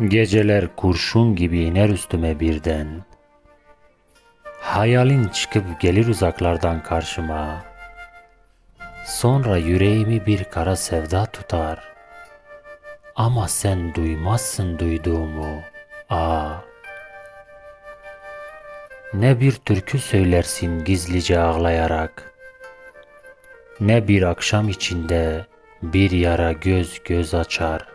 Geceler kurşun gibi iner üstüme birden. Hayalin çıkıp gelir uzaklardan karşıma. Sonra yüreğimi bir kara sevda tutar. Ama sen duymazsın duyduğumu. Aa. Ne bir türkü söylersin gizlice ağlayarak. Ne bir akşam içinde bir yara göz göz açar.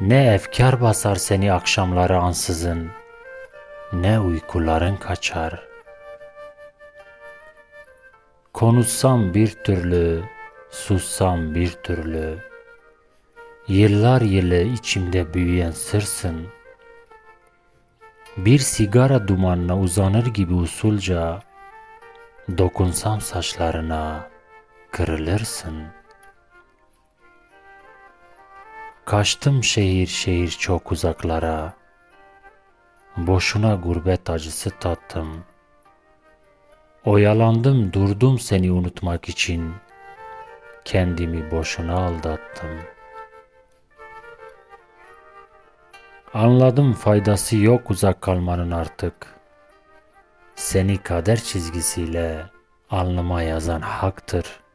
Ne efkar basar seni akşamları ansızın, ne uykuların kaçar. Konuşsam bir türlü, sussam bir türlü, yıllar yılı içimde büyüyen sırsın. Bir sigara dumanına uzanır gibi usulca, dokunsam saçlarına kırılırsın.'' Kaçtım şehir şehir çok uzaklara. Boşuna gurbet acısı tattım. Oyalandım durdum seni unutmak için. Kendimi boşuna aldattım. Anladım faydası yok uzak kalmanın artık. Seni kader çizgisiyle alnıma yazan haktır.''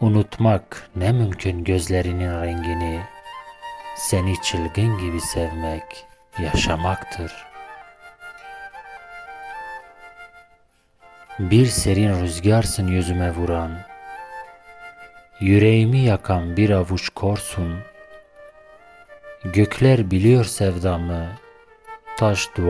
Unutmak ne mümkün gözlerinin rengini, seni çılgın gibi sevmek yaşamaktır. Bir serin rüzgarsın yüzüme vuran, yüreğimi yakan bir avuç korsun. Gökler biliyor sevdamı, taş duvar